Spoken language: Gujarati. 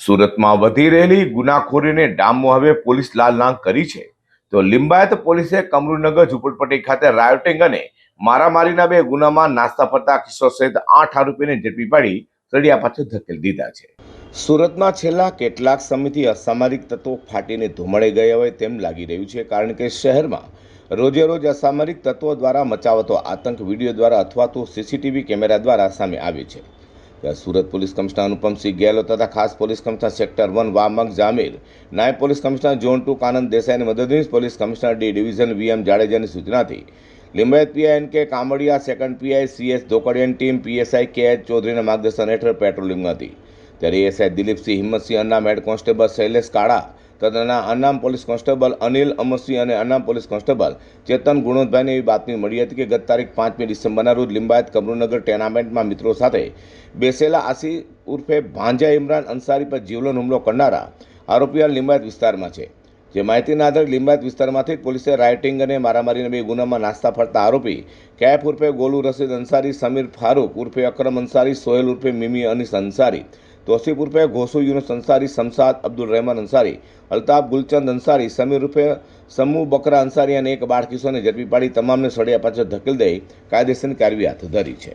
સુરતમાં વધી રહેલી ગુનાખોરીને ડામો હવે પોલીસ લાલનાંગ કરી છે. તો લિંબાયત પોલીસે કમરૂનગર ઝુંપડપટ્ટી ખાતે રાયોટિંગ અને મારામારીના બે ગુનામાં નાસ્તા ફરતા કિશોર સહિત આઠ આરોપીને ઝડપી પાડી સળિયા પાછળ ધકેલી દીધા છે. સુરતમાં છેલ્લા કેટલાક સમયથી અસામરિક તત્વો ફાટીને ધૂમળે ગયા હોય તેમ લાગી રહ્યું છે, કારણ કે શહેરમાં રોજે રોજ અસામરિક તત્વો દ્વારા મચાવતો આતંક વીડિયો દ્વારા અથવા તો સીસીટીવી કેમેરા દ્વારા સામે આવે છે. સુરત પોલીસ કમિશનર અનુપમસિંહ ગેહલોત તથા ખાસ પોલીસ કમિશનર સેક્ટર વન વામક જામીર, નાયબ પોલીસ કમિશનર ઝોન ટુ કાનંદ દેસાઈની મદદનીશ police commissioner D division VM જાડેજાની સૂચનાથી. Limbayat PI N K Kamadiya, second PI CS ધોકડિયાની team PSI K H ચૌધરીના માર્ગદર્શન હેઠળ પેટ્રોલિંગમાં હતી. ત્યારે એસઆઈ દિલીપસિંહ હિંમતસિંહ અન્નામ હેડ કોન્સ્ટેબલ શૈલેષ કાળા તથા અનામ પોલીસ કોન્સ્ટેબલ અનિલ અમરસિંહ અને અનામ પોલીસ કોન્સ્ટેબલ ચેતન ગુણોદભાઈને એવી બાતમી મળી હતી કે ગત તારીખ પાંચમી ડિસેમ્બરના રોજ લિંબાયત કમરૂનગર ટેનામેન્ટમાં મિત્રો સાથે બેસેલા આસી ઉર્ફે ભાંજા ઇમરાન અંસારી પર જીવલેણ હુમલો કરનારા આરોપીઓ લિંબાયત વિસ્તારમાં છે. જે માહિતીના આધારે લિંબાયત વિસ્તારમાંથી પોલીસે રાઇટિંગ અને મારામારીના બે ગુનામાં નાસ્તા ફરતા આરોપી કેફ ઉર્ફે ગોલુ રશીદ અંસારી, સમીર ફારૂક ઉર્ફે અકરમ અંસારી, સોહેલ ઉર્ફે મિમી અનિસ અંસારી તોસીફ ઉર્ફે ઘોસુ યુનુસ અંસારી શમસાદ અબ્દુલ રહેમાન અંસારી, અલ્તાફ ગુલચંદ અંસારી સમીર ઉર્ફે સમૂહ બકરા અંસારી અને એક બાળ કિશોરને ઝડપી પાડી તમામને સળિયા પાછળ ધકેલ દઈ કાયદેસરની કાર્યવાહી હાથ ધરી છે.